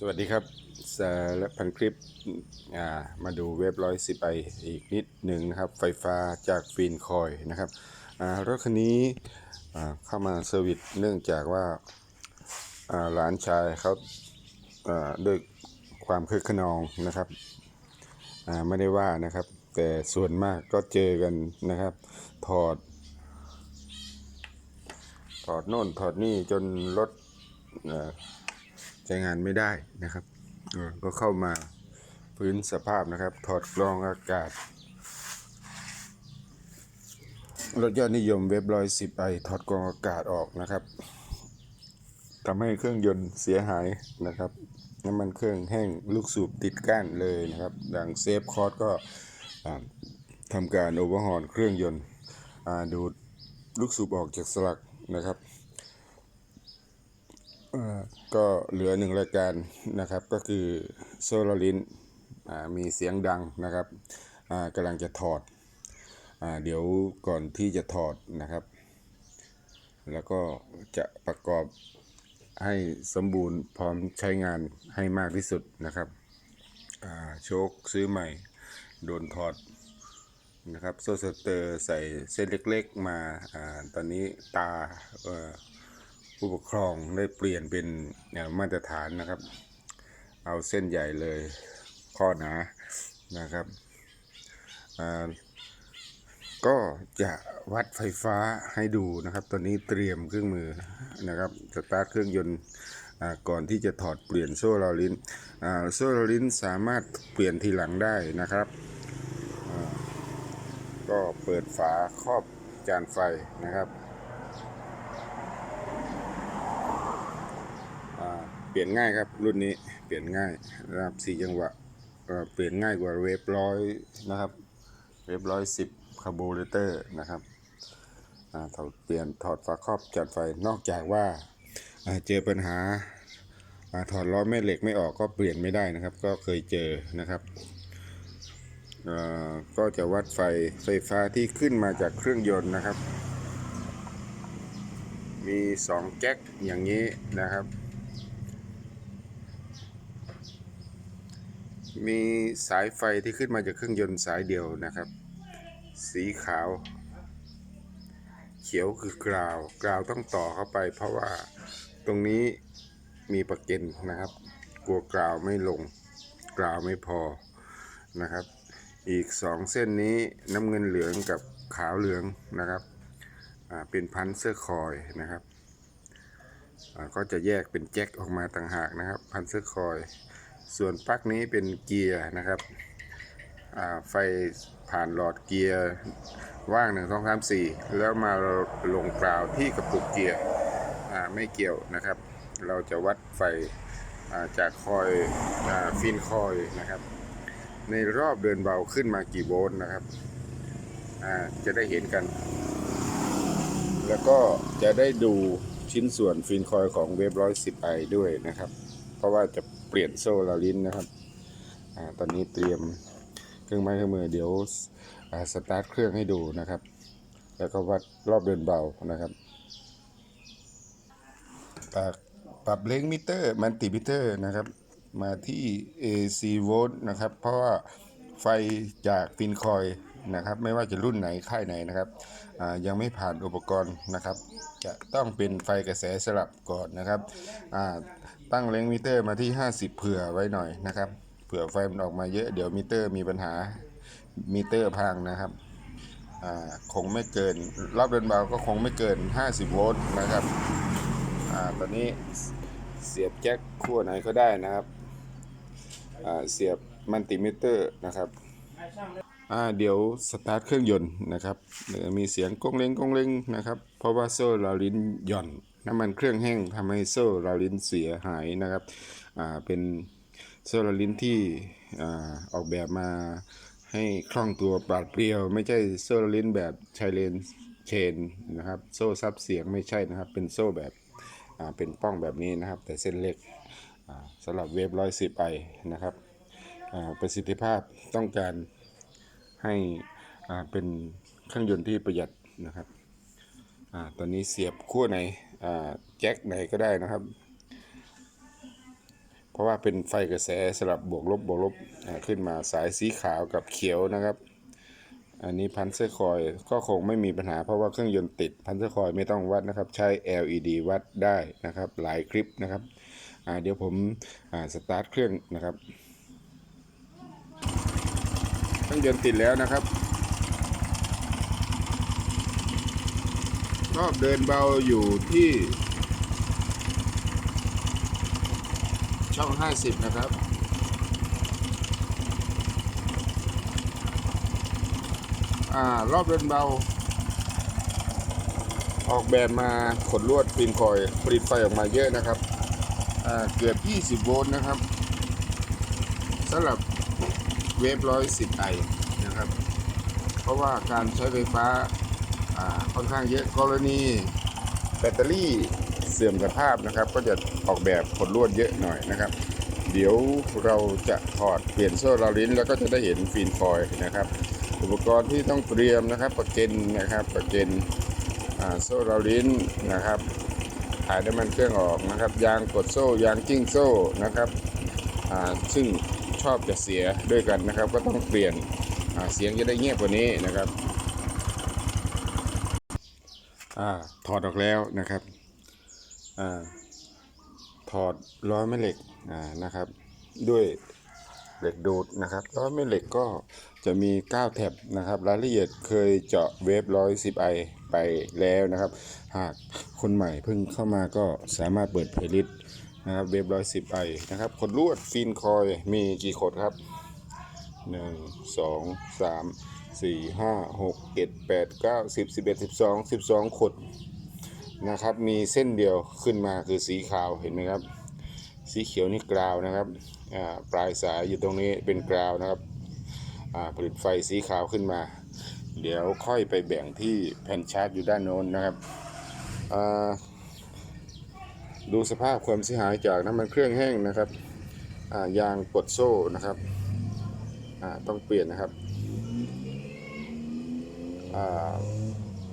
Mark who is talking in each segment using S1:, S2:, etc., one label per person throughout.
S1: สวัสดีครับสารพันคลิปมาดูเว็บร้อยสิบไออีกนิดหนึ่งนะครับ ไฟฟ้าจากฟินคอยนะครับรถคันนี้เข้ามาเซอร์วิสเนื่องจากว่าหลานชายเขาด้วยความคึกขนองนะครับไม่ได้ว่านะครับ แต่ส่วนมากก็เจอกันนะครับ ถอด ถอดโน่นถอดนี่จนรถ ใช้งานไม่ได้นะครับก็เข้ามาพื้นสภาพนะครับ ถอดกรองอากาศ รถยอดนิยมเว็บร้อยสิบไอถอดกรองอากาศออกนะครับทำให้เครื่องยนต์เสียหายนะครับน้ำมันเครื่องแห้งลูกสูบติดก้านเลยนะครับดังเซฟคอร์สก็ทำการโอเวอร์ฮอนเครื่องยนต์ดูดลูกสูบออกจากสลักนะครับ ก็เหลือหนึ่งรายการนะครับก็คือโซลารินมีเสียงดังนะครับกำลังจะถอดอเดี๋ยวก่อนที่จะถอดนะครับ แล้วก็จะประกอบให้สมบูรณ์พร้อมใช้งานให้มากที่สุดนะครับโชคซื้อใหม่โดนถอดนะครับโซสเตอร์ใส่เส้นเล็กๆมาอาตอนนี้ตาอ่อ ผู้ปกครองได้เปลี่ยนเป็นมาตรฐานนะครับ เอาเส้นใหญ่เลยข้อหนานะครับก็จะวัดไฟฟ้าให้ดูนะครับ ตอนนี้เตรียมเครื่องมือนะครับสตาร์ทเครื่องยนต์ก่อนที่จะถอดเปลี่ยนโซ่ลาลิ้นโซ่ลาลิ้นสามารถเปลี่ยนทีหลังได้นะครับ ก็เปิดฝาครอบจานไฟนะครับ อ่า เปลี่ยนง่ายครับ รุ่นนี้เปลี่ยนง่ายนะครับสี่จังหวะเปลี่ยนง่ายกว่าเวฟร้อยนะครับ เวฟร้อยสิบคาร์บูเรเตอร์นะครับอ่าถอดเปลี่ยนถอดฝาครอบจัดไฟนอกจากว่าเจอปัญหาถอดล้อแม่เหล็กไม่ออกก็เปลี่ยนไม่ได้นะครับ ก็เคยเจอนะครับก็จะวัดไฟไฟฟ้าที่ขึ้นมาจากเครื่องยนต์นะครับ มีสองแจ็คอย่างนี้นะครับ มีสายไฟที่ขึ้นมาจากเครื่องยนต์สายเดียวนะครับ สีขาว เขียวคือกราว กราวต้องต่อเข้าไป เพราะว่าตรงนี้มีประเก็นนะครับ กลัวกราวไม่ลง กราวไม่พอนะครับ อีกสองเส้นนี้น้ำเงินเหลืองกับขาวเหลืองนะครับเป็นพันเสื้อคอยนะครับก็จะแยกเป็นแจ็คออกมาต่างหากนะครับ พันเสื้อคอย ส่วนปลั๊กนี้เป็นเกียร์นะครับไฟผ่านหลอดเกียร์ว่าง1 2 3 4แล้วมาลงกราวที่กระปุกเกียร์ไม่เกี่ยวนะครับ เราจะวัดไฟาจากคอยอฟินคอยนะครับ ในรอบเดินเบาขึ้นมากี่โวลต์นะครับจะได้เห็นกัน แล้วก็จะได้ดูชิ้นส่วนฟินคอยของเว็บร้อยสิบไอด้วยนะครับ เพราะว่าจะ เปลี่ยนโซ่ลาลิ้นนะครับอตอนนี้เตรียมเครื่องไม้เครื่องมือเดี๋ยวสตาร์ทเครื่องให้ดูนะครับ แล้วก็วัดรอบเดินเบานะครับปรับปรับเลงมิเตอร์มันติมิเตอร์นะครับ มาที่ AC โวลต์นะครับ เพราะว่าไฟจากฟินคอยนะครับ ไม่ว่าจะรุ่นไหนค่ายไหนนะครับยังไม่ผ่านอุปกรณ์นะครับ จะต้องเป็นไฟกระแสสลับก่อนนะครับ ตั้งเลงมิเตอร์มาที่ 50 เผื่อไว้หน่อยนะครับ เผื่อไฟมันออกมาเยอะเดี๋ยวมิเตอร์มีปัญหามิเตอร์พังนะครับคงไม่เกินรอบเดินเบาก็คงไม่เกิน 50 โวลต์นะครับอตอนนี้เสียบแจ็คขั้วไหนก็ได้นะครับเสียบมัลติมิเตอร์นะครับเดี๋ยวสตาร์ทเครื่องยนต์นะครับมีเสียงก้งเล้งก้งเล้งนะครับเพราะว่าโซ่ลาลิ้นหย่อน น้ำมันเครื่องแห้งทำให้โซ่ลาลิ้นเสียหายนะครับเป็นโซ่ลาลิ้นที่อออกแบบมาให้คล่องตัวปราดเปรียว ไม่ใช่โซ่ลาลิ้นแบบไชเลนเชนนะครับ โซ่ซับเสียงไม่ใช่นะครับ เป็นโซ่แบบเป็นป้องแบบนี้นะครับ แต่เส้นเล็กสำหรับเวฟร้อยสิบไอนะครับประสิทธิภาพต้องการให้เป็นเครื่องยนต์ที่ประหยัดนะครับ อ่าตอนนี้เสียบขั้วไหนอ่าแจ็คไหนก็ได้นะครับ เพราะว่าเป็นไฟกระแสสลับบวกลบบวกลบอ่าขึ้นมาสายสีขาวกับเขียวนะครับ อันนี้พันเซอร์คอยก็คงไม่มีปัญหาเพราะว่าเครื่องยนต์ติดพันเซอร์คอยไม่ต้องวัดนะครับ ใช้ LED วัดได้นะครับ หลายคลิปนะครับอ่าเดี๋ยวผมอ่าสตาร์ทเครื่องนะครับเครื่องยนต์ติดแล้วนะครับ รอบเดินเบาอยู่ที่ ช่อง 50 นะครับ อ่ารอบเดินเบา ออกแบบมาขดลวดฟินคอยผลิตไฟออกมาเยอะนะครับ อ่าเกือบ 20 โวลต์นะครับสำหรับเวฟ110ไอนะครับ เพราะว่าการใช้ไฟฟ้า ค่อนข้างเยอะกรณีแบตเตอรี่เสื่อมสภาพนะครับ ก็จะออกแบบขดลวดเยอะหน่อยนะครับ เดี๋ยวเราจะถอดเปลี่ยนโซ่ลาลิ้น แล้วก็จะได้เห็นฟินฟอยนะครับ อุปกรณ์ที่ต้องเตรียมนะครับประเก็นนะครับประเก็นโซ่ลาลิ้นนะครับถ่ายน้ำมันเครื่องออกนะครับ ยางกดโซ่ยางจิ้งโซ่นะครับซึ่งชอบจะเสียด้วยกันนะครับ ก็ต้องเปลี่ยนเสียงจะได้เงียบกว่านี้นะครับ อ่าถอดออกแล้วนะครับอ่าถอดล้อแม่เหล็กอ่านะครับ ด้วยเหล็กดูดนะครับล้อแม่เหล็กก็จะมี 9แท็บนะครับรายละเอียดเคยเจาะเวฟ110ไอไปแล้วนะครับ หากคนใหม่เพิ่งเข้ามาก็สามารถเปิดเพลย์ลิสต์นะครับเวฟ110ไอนะครับขดลวดฟินคอยมีกี่ขดครับหนึ่งสองสาม สี่ห้าหกเจ็ดแปดเก้าสิบสิบเอ็ดสิบสองสิบสองขดนะครับ มีเส้นเดียวขึ้นมาคือสีขาวเห็นไหมครับ สีเขียวนี่กราวนะครับปลายสายอยู่ตรงนี้เป็นกราวนะครับผลิตไฟสีขาวขึ้นมา เดี๋ยวค่อยไปแบ่งที่แผ่นชาร์จอยู่ด้านโน้นนะครับดูสภาพความเสียหายจากน้ำมันเครื่องแห้งนะครับยางกดโซ่นะครับต้องเปลี่ยนนะครับ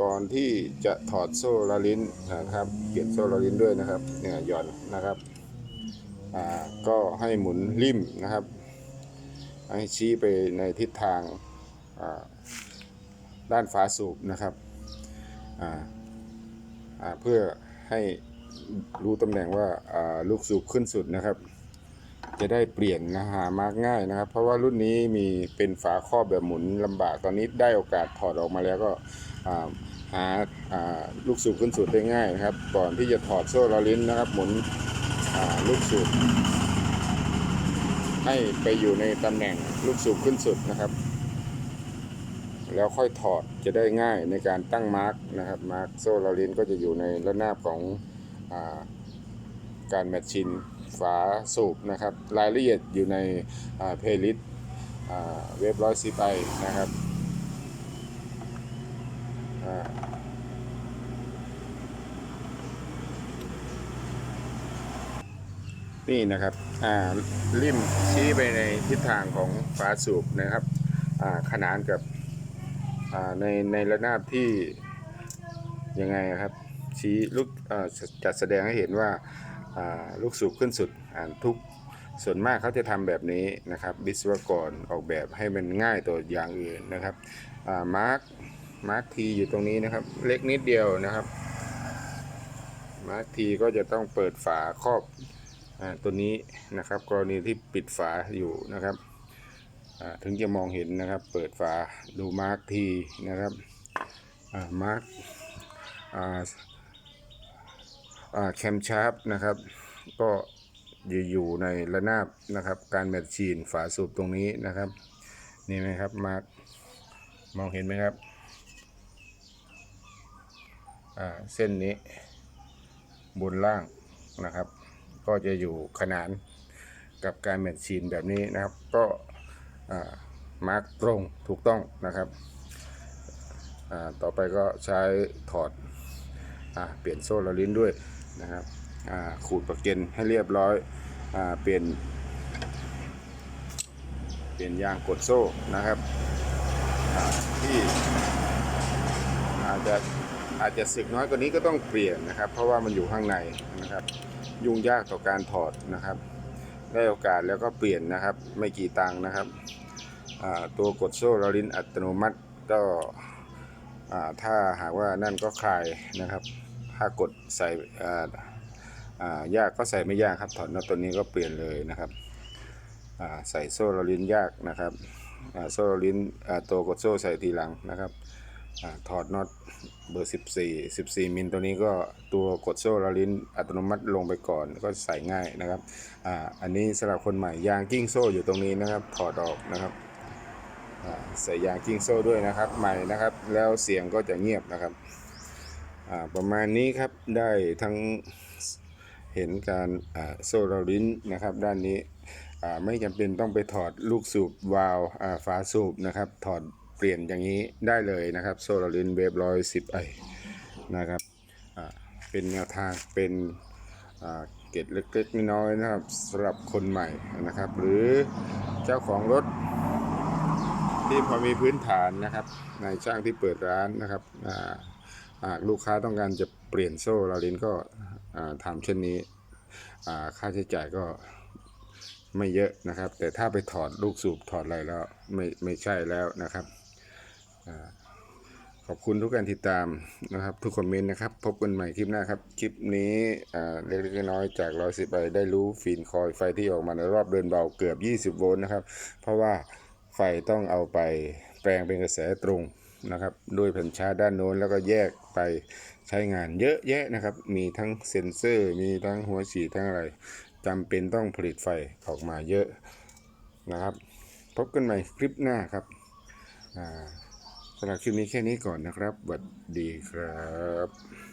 S1: ก่อนที่จะถอดโซ่ลาลิ้นนะครับเปลี่ยนโซ่ลาลิ้นด้วยนะครับเนี่ยหย่อนนะครับก็ให้หมุนริมนะครับ ให้ชี้ไปในทิศทางาด้านฝาสูบนะครับเพื่อให้รู้ตำแหน่งว่าอ่าลูกสูบขึ้นสุดนะครับ จะได้เปลี่ยนนะหามากง่ายนะครับ เพราะว่ารุ่นนี้มีเป็นฝาครอบแบบหมุนลำบากตอนนี้ได้โอกาสถอดออกมาแล้วก็หาลูกสูบขึ้นสุดได้ง่ายนะครับ ก่อนที่จะถอดโซ่ลาลิ้นนะครับ หมุนลูกสูบให้ไปอยู่ในตำแหน่งลูกสูบขึ้นสุดนะครับ แล้วค่อยถอดจะได้ง่ายในการตั้งมาร์กนะครับ มาร์กโซ่ลาลิ้นก็จะอยู่ในระนาบของอการแมทชิน ฝาสูบนะครับ รายละเอียดอยู่ในเพลย์ลิสต์เว็บร้อยซีไปนะครับนี่นะครับริมชี้ไปในทิศทางของฝาสูบนะครับขนานกับในในระนาบที่ยังไงครับ ชี้ลูกจัดแสดงให้เห็นว่า ลูกสูบขึ้นสุดอ่านทุกส่วนมากเขาจะทำแบบนี้นะครับวิศวกรออกแบบให้มันง่ายตัวอย่างอื่นนะครับมาร์คมาร์คทีอยู่ตรงนี้นะครับ เล็กนิดเดียวนะครับมาร์คทีก็จะต้องเปิดฝาครอบอตัวนี้นะครับ กรณีที่ปิดฝาอยู่นะครับถึงจะมองเห็นนะครับ เปิดฝาดูมาร์คทีนะครับมาร์ค แคมชาร์ปนะครับ ก็อยู่อยู่ในระนาบนะครับ การแมชชีนฝาสูบตรงนี้นะครับ นี่ไหมครับมาร์กมองเห็นไหมครับเส้นนี้บนล่างนะครับ ก็จะอยู่ขนานกับการแมชชีนแบบนี้นะครับ ก็มาร์กตรงถูกต้องนะครับ ต่อไปก็ใช้ถอดอเปลี่ยนโซ่ลาลิ้นด้วย นะครับขูดประเก็นให้เรียบร้อยอเปลี่ยน เปลี่ยนยางกดโซ่นะครับที่อาจจะอาจจะสึกน้อยกว่านี้ก็ต้องเปลี่ยนนะครับ เพราะว่ามันอยู่ข้างในนะครับ ยุ่งยากต่อการถอดนะครับ ได้โอกาสแล้วก็เปลี่ยนนะครับ ไม่กี่ตังค์นะครับตัวกดโซ่ลาลินอัตโนมัติก็ถ้าหากว่านั่นก็คลายนะครับ ถ้ากดใส่ยากก็ใส่ไม่ยากครับถอดน็อตตัวนี้ก็เปลี่ยนเลยนะครับใส่โซ่ลาลินยากนะครับโซ่ลาลินตัวกดโซ่ใส่ทีหลังนะครับอถอดน็อตเบอร์ 14 14 มิลตัวนี้ก็ตัวกดโซ่ลาลินอัตโนมัติลงไปก่อนก็ใส่ง่ายนะครับอ่าอันนี้สำหรับคนใหม่ยางกิ้งโซ่อยู่ตรงนี้นะครับ ถอดออกนะครับใส่ยางกิ้งโซ่ด้วยนะครับใหม่นะครับ แล้วเสียงก็จะเงียบนะครับ ประมาณนี้ครับได้ทั้งเห็นการโซลาลินนะครับ ด้านนี้ไม่จำเป็นต้องไปถอดลูกสูบวาล์วอ่าฝาสูบนะครับ ถอดเปลี่ยนอย่างนี้ได้เลยนะครับโซลาลินเวฟร้อยสิบไอนะครับเป็นแนวทางเป็นเกร็ดเล็กๆน้อยๆนะครับสำหรับคนใหม่นะครับ หรือเจ้าของรถที่พอมีพื้นฐานนะครับในช่างที่เปิดร้านนะครับ หากลูกค้าต้องการจะเปลี่ยนโซ่ลาลินก็ทำเช่นนี้ค่าใช้จ่ายก็ไม่เยอะนะครับ แต่ถ้าไปถอดลูกสูบถอดอะไรแล้วไม่ไม่ใช่แล้วนะครับขอบคุณทุกการติดตามนะครับ ทุกคอมเมนต์นะครับ พบกันใหม่คลิปหน้าครับ คลิปนี้เล็กๆน้อยๆจากร้อยสิบไปได้รู้ฟีนคอยไฟที่ออกมาในรอบเดินเบาเกือบ 20 โวลต์นะครับ เพราะว่าไฟต้องเอาไปแปลงเป็นกระแสตรง นะครับด้วยแผ่นชาร์จด้านโน้นแล้วก็แยกไปใช้งานเยอะแยะนะครับ มีทั้งเซ็นเซอร์ มีทั้งหัวฉีดทั้งอะไรจำเป็นต้องผลิตไฟออกมาเยอะนะครับ พบกันใหม่คลิปหน้าครับสำหรับคลิปนี้แค่นี้ก่อนนะครับสวัสดีครับ